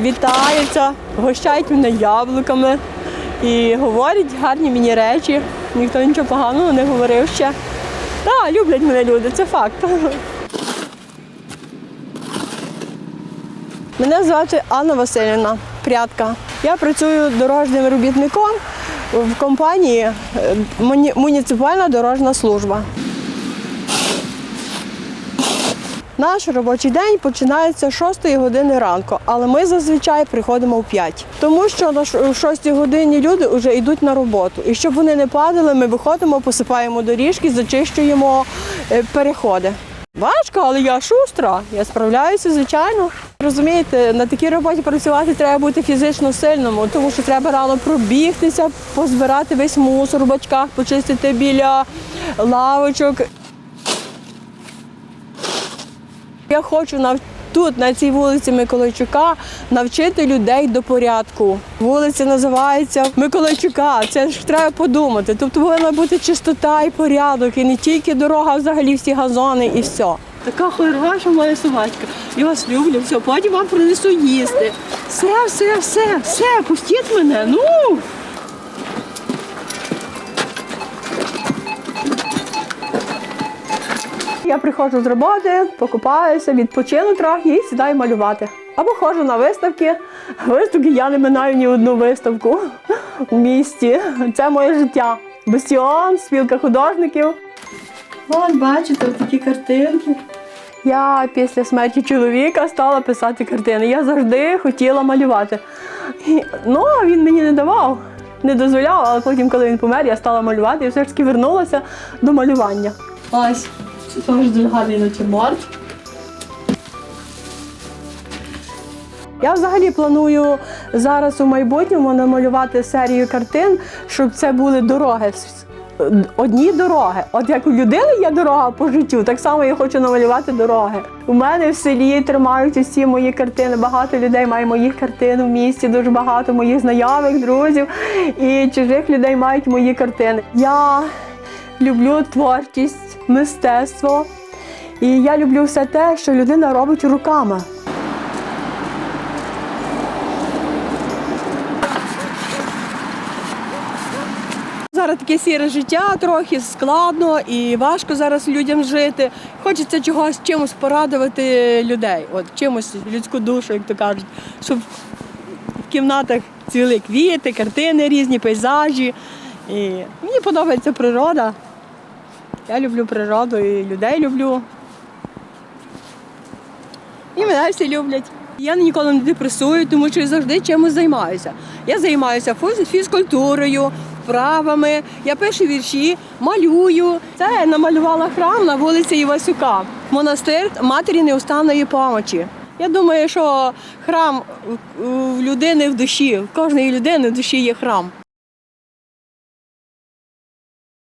вітаються, гощають мене яблуками і говорять гарні мені речі. Ніхто нічого поганого не говорив ще. Так, люблять мене люди, це факт. Мене звати Анна Васильівна Прядка. Я працюю дорожнім робітником в компанії е, Муніципальна дорожна служба. Наш робочий день починається з 6 години ранку, але ми зазвичай приходимо в 5. Тому що на ш- в 6 годині люди вже йдуть на роботу. І щоб вони не падали, ми виходимо, посипаємо доріжки, зачищуємо е, переходи. Важко, але я шустра, я справляюся, звичайно. Розумієте, на такій роботі працювати треба бути фізично сильним, тому що треба рано пробігтися, позбирати весь мусор в бачках, почистити біля лавочок. Я хочу нав... тут, на цій вулиці Миколайчука, навчити людей до порядку. Вулиця називається Миколайчука. Це ж треба подумати. Тут повинна бути чистота і порядок, і не тільки дорога, а взагалі всі газони і все. Така хороша моя собачка. Я вас люблю, все, потім вам принесу їсти. Все, все, все, все, пустіть мене. Ну. Я приходжу з роботи, покупаюся, відпочину трохи і сідаю малювати. Або ходжу на виставки. Виставки я не минаю ні одну виставку в місті. Це моє життя. Бастіон, спілка художників. От бачите, такі картинки. Я після смерті чоловіка стала писати картини. Я завжди хотіла малювати. Ну, а він мені не давав, не дозволяв, але потім, коли він помер, я стала малювати і все ж таки вернулася до малювання. Ось, дуже гарний натюрморт. Я взагалі планую зараз у майбутньому намалювати серію картин, щоб це були дороги. Одні дороги. От як у людини є дорога по життю, так само я хочу намалювати дороги. У мене в селі тримають усі мої картини. Багато людей має моїх картин в місті, дуже багато моїх знайомих, друзів і чужих людей мають мої картини. Я люблю творчість, мистецтво. І я люблю все те, що людина робить руками. Зараз таке сіре життя, трохи складно і важко зараз людям жити. Хочеться чогось чимось порадувати людей, от чимось людську душу, як то кажуть, щоб в кімнатах цвіли квіти, картини різні, пейзажі. І мені подобається природа. Я люблю природу і людей люблю. І мене всі люблять. Я ніколи не депресую, тому що я завжди чимось займаюся. Я займаюся фізкультурою, вправами, я пишу вірші, малюю. Це я намалювала храм на вулиці Івасюка, монастир матері неустанної помочі. Я думаю, що храм у людини в душі, в кожної людини в душі є храм.